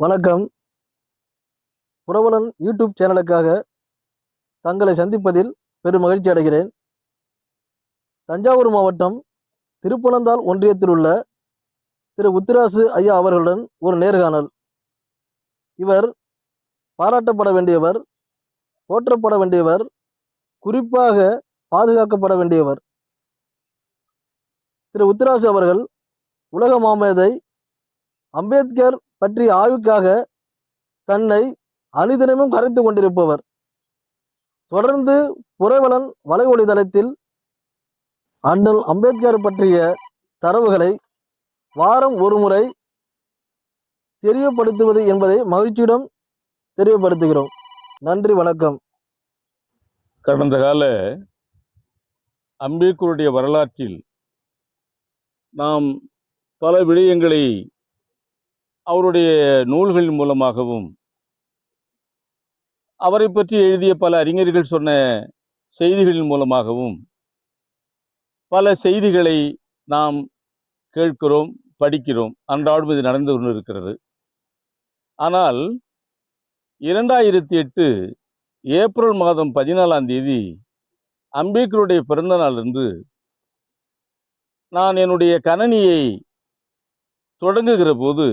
வணக்கம். புரவலன் யூடியூப் சேனலுக்காக தங்களை சந்திப்பதில் பெரும் மகிழ்ச்சி அடைகிறேன். தஞ்சாவூர் மாவட்டம் திருப்பனந்தாள் ஒன்றியத்தில் உள்ள திரு உத்திராசு ஐயா அவர்களுடன் ஒரு நேர்காணல். இவர் பாராட்டப்பட வேண்டியவர் போற்றப்பட வேண்டியவர் குறிப்பாக பாதுகாக்கப்பட வேண்டியவர். திரு உத்திராசு அவர்கள் உலக மாமேதை அம்பேத்கர் பற்றிய ஆய்வுக்காக தன்னை அனுதினமும் கரைத்து கொண்டிருப்பவர். தொடர்ந்து புறவலன் வலைவொலி தளத்தில் அண்ணல் அம்பேத்கர் பற்றிய தரவுகளை வாரம் ஒரு முறை தெரியப்படுத்துவது என்பதை மகிழ்ச்சியிடம் தெரியப்படுத்துகிறோம். நன்றி வணக்கம். கடந்த கால அம்பேத்கருடைய வரலாற்றில் நாம் பல விடயங்களை அவருடைய நூல்களின் மூலமாகவும் அவரை பற்றி எழுதிய பல அறிஞர்கள் சொன்ன செய்திகளின் மூலமாகவும் பல செய்திகளை நாம் கேட்கிறோம் படிக்கிறோம் அன்றாடும் இது நடந்து கொண்டிருக்கிறது ஆனால் இரண்டாயிரத்தி எட்டு ஏப்ரல் மாதம் பதினாலாம் தேதி அம்பேத்கருடைய பிறந்த நாள் நான் என்னுடைய கணனியை தொடங்குகிற போது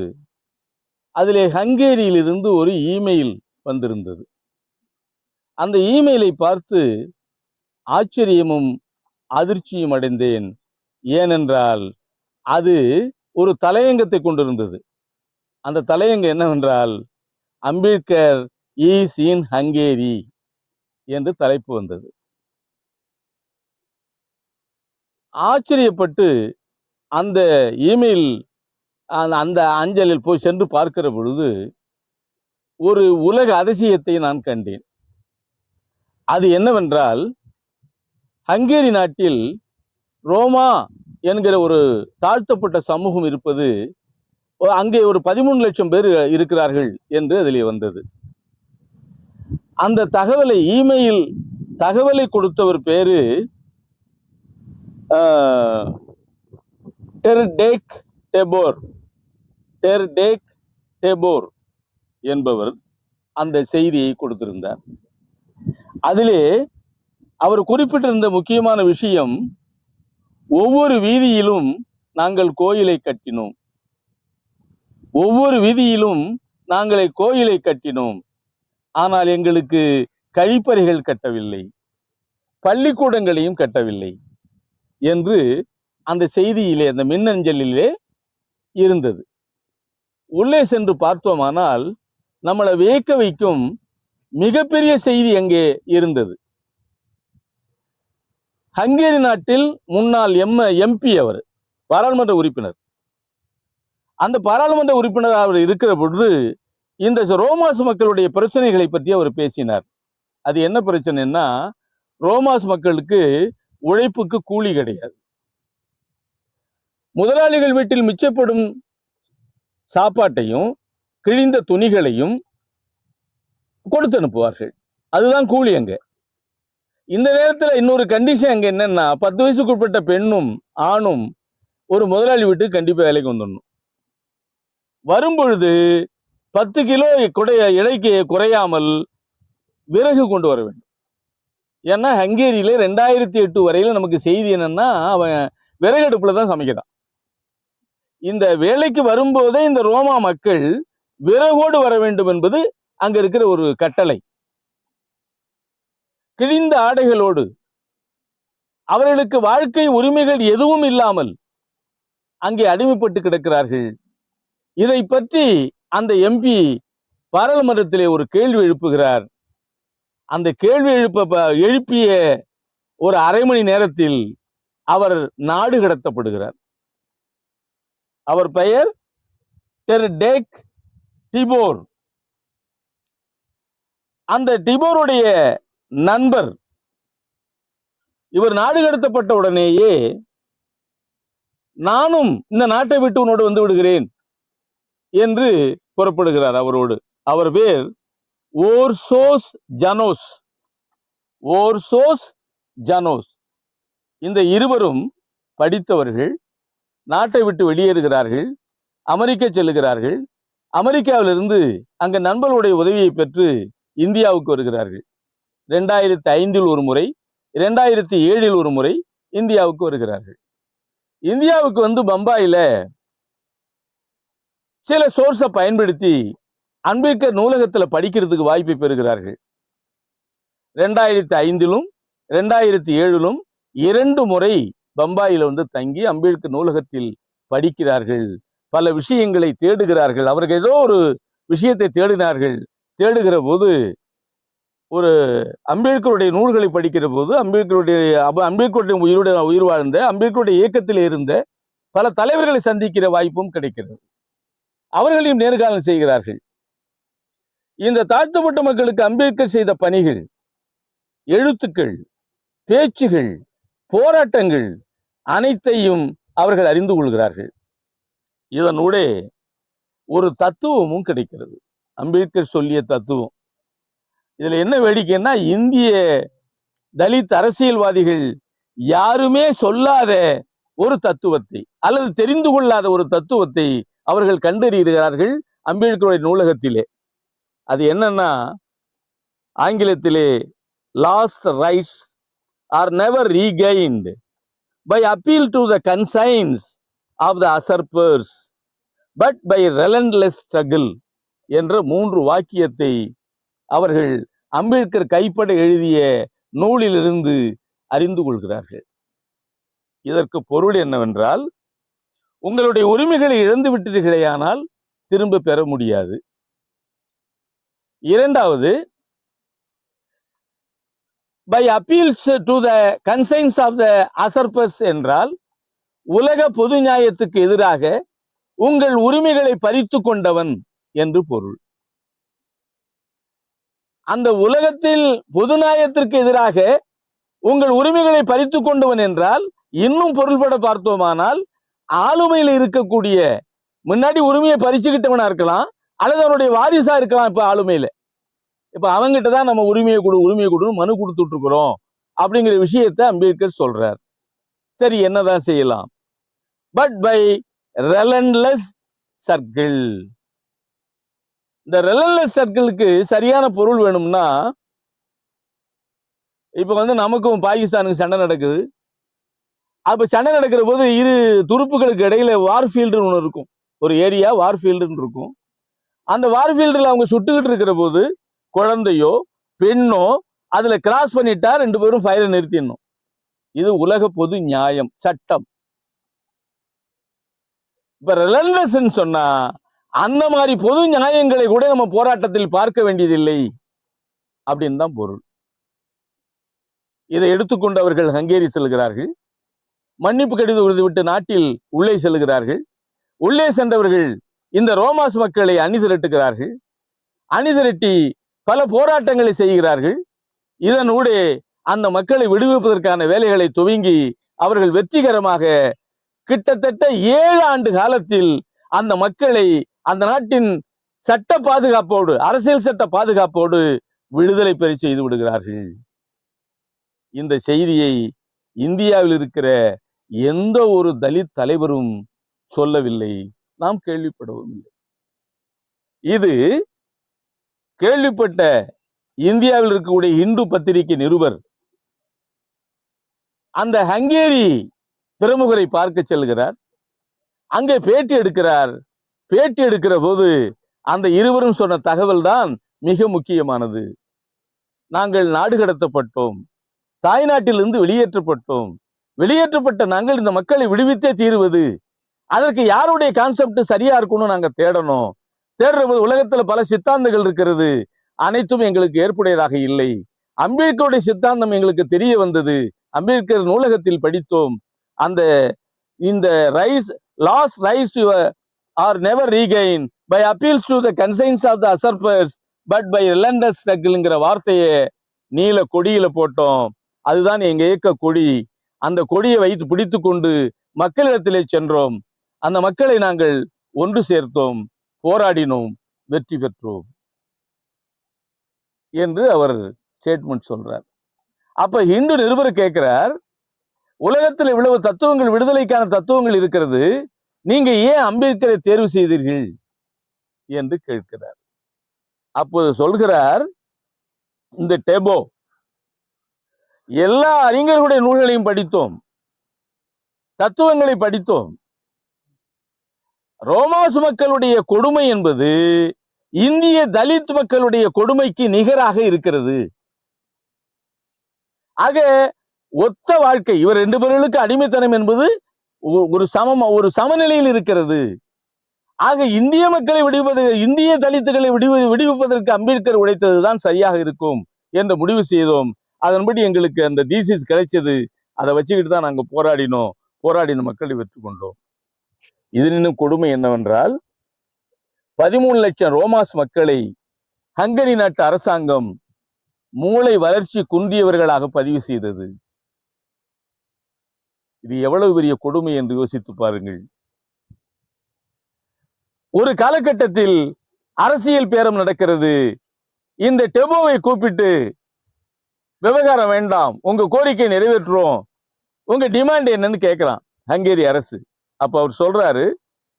அதிலே ஹங்கேரியிலிருந்து ஒரு இமெயில் வந்திருந்தது. அந்த இமெயிலை பார்த்து ஆச்சரியமும் அதிர்ச்சியும் அடைந்தேன். ஏனென்றால் அது ஒரு தலையங்கத்தை கொண்டிருந்தது. அந்த தலையங்கம் என்னவென்றால் அம்பேத்கர் ஈஸ் இன் ஹங்கேரி என்று தலைப்பு வந்தது. ஆச்சரியப்பட்டு அந்த இமெயில் அந்த- அந்த அஞ்சலில் போய் சென்று பார்க்கிற பொழுது ஒரு உலக அதிசயத்தை நான் கண்டேன். அது என்னவென்றால் ஹங்கேரி நாட்டில் ரோமா என்கிற ஒரு தாழ்த்தப்பட்ட சமூகம் இருப்பது அங்கே ஒரு பதிமூணு லட்சம் பேர் இருக்கிறார்கள் என்று அதிலே வந்தது. அந்த தகவலை இமெயில் தகவலை கொடுத்தவர் பேரு ஆஹ், டெர்டேக் டெபோர். டெர்டேக் டேபோர் என்பவர் அந்த செய்தியை கொடுத்திருந்தார். அதிலே அவர் குறிப்பிட்டிருந்த முக்கியமான விஷயம் ஒவ்வொரு வீதியிலும் நாங்கள் கோயிலை கட்டினோம். ஒவ்வொரு வீதியிலும் நாங்கள் கோயிலை கட்டினோம். ஆனால் எங்களுக்கு கழிப்பறைகள் கட்டவில்லை பள்ளிக்கூடங்களையும் கட்டவில்லை என்று அந்த செய்தியிலே அந்த மின்னஞ்சலிலே இருந்தது. உள்ளே சென்று பார்த்தோமானால் நம்மளை வியக்க வைக்கும் மிகப்பெரிய செய்தி அங்கே இருந்தது? ஹங்கேரி நாட்டில் முன்னாள் எம் எம்பி அவர் பாராளுமன்ற உறுப்பினர். அந்த பாராளுமன்ற உறுப்பினர் அவர் இருக்கிற பொழுது இந்த ரோமாஸ் மக்களுடைய பிரச்சனைகளை பற்றி அவர் பேசினார். அது என்ன பிரச்சனைன்னா ரோமாஸ் மக்களுக்கு உழைப்புக்கு கூலி கிடையாது. முதலாளிகள் வீட்டில் மிச்சப்படும் சாப்பாட்டையும் கிழிந்த துணிகளையும் கொடுத்து அனுப்புவார்கள். அதுதான் கூலி அங்க. இந்த நேரத்தில் இன்னொரு கண்டிஷன் அங்க என்னன்னா பத்து வயசுக்கு உட்பட்ட பெண்ணும் ஆணும் ஒரு முதலாளி வீட்டுக்கு கண்டிப்பா வேலைக்கு வந்துடணும். வரும்பொழுது பத்து கிலோ குடைய இடைக்கு குறையாமல் விறகு கொண்டு வர வேண்டும். ஏன்னா ஹங்கேரியில ரெண்டாயிரத்தி எட்டு வரையில நமக்கு செய்தி என்னன்னா அவன் விறகடுப்பில் தான் சமைக்கிறான். இந்த வேலைக்கு வரும்போதே இந்த ரோமா மக்கள் விறகோடு வர வேண்டும் என்பது அங்க இருக்கிற ஒரு கட்டளை. கிழிந்த ஆடைகளோடு அவர்களுக்கு வாழ்க்கை உரிமைகள் எதுவும் இல்லாமல் அங்கே அடிமைப்பட்டு கிடக்கிறார்கள். இதை பற்றி அந்த எம்பி பாராளுமன்றத்திலே ஒரு கேள்வி எழுப்புகிறார். அந்த கேள்வி எழுப்ப ப- எழுப்பிய ஒரு அரை மணி நேரத்தில் அவர் நாடு கடத்தப்படுகிறார். அவர் பெயர் டெர்டேக் டிபோர். அந்த டிபோருடைய நண்பர் இவர் நாடு கடத்தப்பட்ட உடனேயே நானும் இந்த நாட்டை விட்டு உன்னோடு வந்து விடுகிறேன் என்று புறப்படுகிறார் அவரோடு. அவர் பேர் ஓர்சோஸ் ஜனோஸ். ஓர்சோஸ் ஜனோஸ். இந்த இருவரும் படித்தவர்கள். நாட்டை விட்டு வெளியேறுகிறார்கள் அமெரிக்க செல்லுகிறார்கள். அமெரிக்காவிலிருந்து அங்க நண்பர்களுடைய உதவியை பெற்று இந்தியாவுக்கு வருகிறார்கள். ரெண்டாயிரத்தி ஐந்தில் ஒரு முறை ரெண்டாயிரத்தி ஏழில் ஒரு முறை இந்தியாவுக்கு வருகிறார்கள். இந்தியாவுக்கு வந்து பம்பாயில சில சோர்ஸை பயன்படுத்தி அம்பேத்கர் நூலகத்தில் படிக்கிறதுக்கு வாய்ப்பை பெறுகிறார்கள். ரெண்டாயிரத்தி ஐந்திலும் ரெண்டாயிரத்தி ஏழிலும் இரண்டு முறை பம்பாயில வந்து தங்கி அம்பேத்கர் நூலகத்தில் படிக்கிறார்கள். பல விஷயங்களை தேடுகிறார்கள். அவர்கள் ஏதோ ஒரு விஷயத்தை தேடினார்கள். தேடுகிற போது ஒரு அம்பேத்கருடைய நூல்களை படிக்கிற போது அம்பேத்கருடைய அம்பேத்கருடைய உயிருடைய உயிர் வாழ்ந்த அம்பேத்கருடைய இயக்கத்தில் இருந்த பல தலைவர்களை சந்திக்கிற வாய்ப்பும் கிடைக்கிறது. அவர்களையும் நேர்காணல் செய்கிறார்கள். இந்த தாழ்த்தப்பட்ட மக்களுக்கு அம்பேத்கர் செய்த பணிகள் எழுத்துக்கள் பேச்சுகள் போராட்டங்கள் அனைத்தையும் அவர்கள் அறிந்து கொள்கிறார்கள். இதனூடே ஒரு தத்துவமும் கிடைக்கிறது. அம்பேத்கர் சொல்லிய தத்துவம். இதில் என்ன வேடிக்கைன்னா இந்திய தலித் அரசியல்வாதிகள் யாருமே சொல்லாத ஒரு தத்துவத்தை அல்லது தெரிந்து கொள்ளாத ஒரு தத்துவத்தை அவர்கள் கண்டறிகிறார்கள் அம்பேத்கருடைய நூலகத்திலே. அது என்னன்னா ஆங்கிலத்திலே lost rights are never regained by appeal to the conscience of the usurpers but by relentless struggle என்ற மூன்று வாக்கியத்தை அவர்கள் அம்பேத்கர் கைப்பட எழுதிய நூலிலிருந்து அறிந்து கொள்கிறார்கள். இதற்கு பொருள் என்னவென்றால் உங்களுடைய உரிமைகளை இழந்து விட்டீர்களேயானால் திரும்ப பெற முடியாது. இரண்டாவது by appeals to the conscience of the usurpers என்றால் உலக பொது நியாயத்துக்கு எதிராக உங்கள் உரிமைகளை பறித்து கொண்டவன் என்று பொருள். அந்த உலகத்தில் பொது நியாயத்திற்கு எதிராக உங்கள் உரிமைகளை பறித்து கொண்டவன் என்றால் இன்னும் பொருள்பட பார்த்தோமானால் ஆளுமையில் இருக்கக்கூடிய முன்னாடி உரிமையை பறிச்சுக்கிட்டவனா இருக்கலாம் அல்லது அவனுடைய வாரிசா இருக்கலாம் இப்ப ஆளுமையில. இப்போ அவங்ககிட்ட தான் நம்ம உரிமையை கொடு உரிமையை கொடுன்னு மனு கொடுத்துட்ருக்குறோம் அப்படிங்கிற விஷயத்த அம்பேத்கர் சொல்கிறார் சரி என்னதான் செய்யலாம்? பட் பை ரெலன்லெஸ் சர்க்கிள் இந்த ரெலன்லெஸ் சர்க்கிளுக்கு சரியான பொருள் வேணும்னா இப்போ வந்து நமக்கும் பாகிஸ்தானுக்கு சண்டை நடக்குது. அப்போ சண்டை நடக்கிற போது இரு துருப்புகளுக்கு இடையில வார்ஃபீல்டுன்னு ஒன்று இருக்கும். ஒரு ஏரியா வார்ஃபீல்டுன்னு இருக்கும். அந்த வார்ஃபீல்டில் அவங்க சுட்டுக்கிட்டு இருக்கிற போது குழந்தையோ பெண்ணோ அதுல கிராஸ் பண்ணிட்டா ரெண்டு பேரும் ஃபயரை நிறுத்திடணும். இது உலக பொது நியாயம் சட்டம். இப்போ ரிலன்லெஸ்ன்னு சொன்னா அந்த மாதிரி பொது நியாயங்களை கூட நம்ம போராட்டத்தில் பார்க்க வேண்டியதில்லை அப்படின்னு தான் பொருள். இதை எடுத்துக்கொண்டவர்கள் ஹங்கேரி செல்கிறார்கள். மன்னிப்பு கடிதம் விட்டு நாட்டில் உள்ளே செல்கிறார்கள். உள்ளே சென்றவர்கள் இந்த ரோமாஸ் மக்களை அணி திரட்டுகிறார்கள் அணி திரட்டி பல போராட்டங்களை செய்கிறார்கள். இதனூடே அந்த மக்களை விடுவிப்பதற்கான வேலைகளை துவங்கி அவர்கள் வெற்றிகரமாக கிட்டத்தட்ட ஏழு ஆண்டு காலத்தில் அந்த மக்களை அந்த நாட்டின் சட்ட பாதுகாப்போடு அரசியல் சட்ட பாதுகாப்போடு விடுதலை பெற செய்து விடுகிறார்கள். இந்த செய்தியை இந்தியாவில் இருக்கிற எந்த ஒரு தலித் தலைவரும் சொல்லவில்லை. நாம் கேள்விப்படவும் இல்லை. இது கேள்விப்பட்ட இந்தியாவில் இருக்கக்கூடிய இந்து பத்திரிகை நிருபர். அந்த ஹங்கேரி பிரமுகரை பார்க்க செல்கிறார். அங்கே பேட்டி எடுக்கிறார். பேட்டி எடுக்கிற போது அந்த இருவரும் சொன்ன தகவல் தான் மிக முக்கியமானது. நாங்கள் நாடு கடத்தப்பட்டோம். தாய்நாட்டிலிருந்து வெளியேற்றப்பட்டோம். வெளியேற்றப்பட்ட நாங்கள் இந்த மக்களை விடுவித்தே தீருவது. அதற்கு யாருடைய கான்செப்ட் சரியா இருக்கும்னு நாங்க தேடணும். தேடுற உலகத்துல பல சித்தாந்தங்கள் இருக்கிறது. அனைத்தும் எங்களுக்கு ஏற்புடையதாக இல்லை. அம்பேத்கருடைய சித்தாந்தம் எங்களுக்கு தெரிய வந்தது. அம்பேத்கர் நூலகத்தில் படித்தோம். அந்த இந்த rights lost rights are never regain by appeals to the conscience of the usurpers but by relentless ஸ்ட்ரகிள்ங்கிற வார்த்தையை நீல கொடியில போட்டோம். அதுதான் எங்க இயக்க கொடி. அந்த கொடியை வைத்து பிடித்து கொண்டு மக்களிடத்திலே சென்றோம். அந்த மக்களை நாங்கள் ஒன்று சேர்த்தோம். போராடினோம் வெற்றி பெற்றோம் என்று அவர் ஸ்டேட்மெண்ட் சொல்றார். அப்ப இந்து நிருபர் கேட்கிறார் உலகத்தில் இவ்வளவு தத்துவங்கள் விடுதலைக்கான தத்துவங்கள் இருக்கிறது நீங்க ஏன் அம்பேத்கரை தேர்வு செய்தீர்கள் என்று கேட்கிறார். அப்போது சொல்கிறார் இந்த டெபோ எல்லா அறிஞர்களுடைய நூல்களையும் படித்தோம் தத்துவங்களை படித்தோம் ரோமாசு மக்களுடைய கொடுமை என்பது இந்திய தலித் மக்களுடைய கொடுமைக்கு நிகராக இருக்கிறது. ஆக ஒத்த வாழ்க்கை இவர் ரெண்டு பேர்களுக்கு அடிமைத்தனம் என்பது ஒ- ஒரு சமம் ஒரு சமநிலையில் இருக்கிறது. ஆக இந்திய மக்களை விடுவிப்பது இந்திய தலித்துகளை விடுவி விடுவிப்பதற்கு அம்பேத்கர் உழைத்ததுதான் சரியாக இருக்கும் என்று முடிவு செய்தோம். அதன்படி எங்களுக்கு அந்த தீசிஸ் கிடைச்சது. அதை வச்சுக்கிட்டு தான் நாங்க போராடினோம். போராடின மக்களை வெற்றி கொண்டோம். இதில் இன்னும் கொடுமை என்னவென்றால் பதிமூணு லட்சம் ரோமாஸ் மக்களை ஹங்கரி நாட்டு அரசாங்கம் மூளை வளர்ச்சி குன்றியவர்களாக பதிவு செய்தது. இது எவ்வளவு பெரிய கொடுமை என்று யோசித்து பாருங்கள். ஒரு காலகட்டத்தில் அரசியல் பேரம் நடக்கிறது. இந்த டெபோவை கூப்பிட்டு விவகாரம் வேண்டாம் உங்க கோரிக்கை நிறைவேற்றுறோம். உங்க டிமாண்ட் என்னன்னு கேட்கிறான் ஹங்கேரி அரசு. அப்ப அவர் சொல்றாரு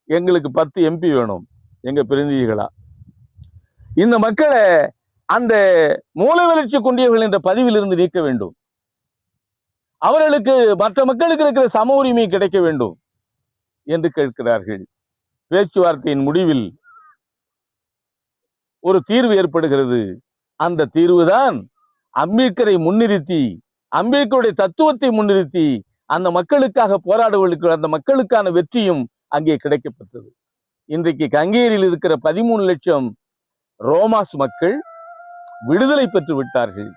எங்களுக்கு பத்து எம்பி வேணும் எங்க பிரதிநிதிகளாக இந்த மக்களை அந்த மூல வளர்ச்சி கொண்டியவர்கள் என்ற பதிவிலிருந்து நீக்க வேண்டும். அவர்களுக்கு மற்ற மக்களுக்கு இருக்கிற சம உரிமை கிடைக்க வேண்டும் என்று கேட்கிறார்கள். பேச்சுவார்த்தையின் முடிவில் ஒரு தீர்வு ஏற்படுகிறது. அந்த தீர்வுதான் அம்பேத்கரை முன்னிறுத்தி அம்பேத்கருடைய தத்துவத்தை முன்னிறுத்தி அந்த மக்களுக்காக போராடுவதற்கு அந்த மக்களுக்கான வெற்றியும் அங்கே கிடைக்கப்பட்டது. இன்றைக்கு கங்கேரியில் இருக்கிற பதிமூணு லட்சம் ரோமாஸ் மக்கள் விடுதலை பெற்று விட்டார்கள்.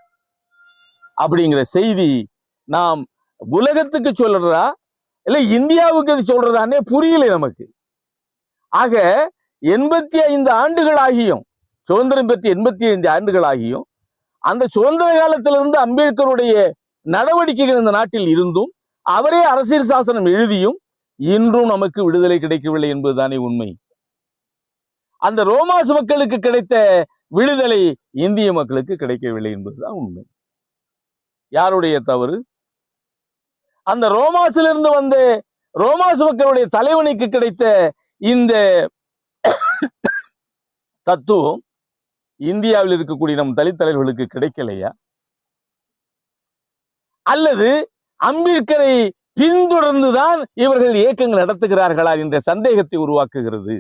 அப்படிங்கிற செய்தி நாம் உலகத்துக்கு சொல்றதா? இல்லை இந்தியாவுக்கு அது சொல்றதானே புரியல நமக்கு. ஆக எண்பத்தி ஐந்து ஆண்டுகள் ஆகியும் சுதந்திரம் பெற்ற எண்பத்தி ஐந்து ஆண்டுகள் ஆகியும் அந்த சுதந்திர காலத்திலிருந்து அம்பேத்கருடைய நடவடிக்கைகள் இந்த நாட்டில் இருந்தும் அவரே அரசியல் சாசனம் எழுதியும் இன்றும் நமக்கு விடுதலை கிடைக்கவில்லை என்பதுதானே உண்மை. அந்த ரோமாஸ் மக்களுக்கு கிடைத்த விடுதலை இந்திய மக்களுக்கு கிடைக்கவில்லை என்பதுதான் உண்மை. யாருடைய தவறு? அந்த ரோமாஸிலிருந்து வந்த ரோமாஸ் மக்களுடைய தலைவனுக்கு கிடைத்த இந்த தத்துவம் இந்தியாவில் இருக்கக்கூடிய நம் தலித் தலைவர்களுக்கு கிடைக்கலையா? அல்லது அம்பேத்கரை பின்தொடர்ந்துதான் இவர்கள் இயக்கங்கள் நடத்துகிறார்களா என்ற சந்தேகத்தை உருவாக்குகிறது.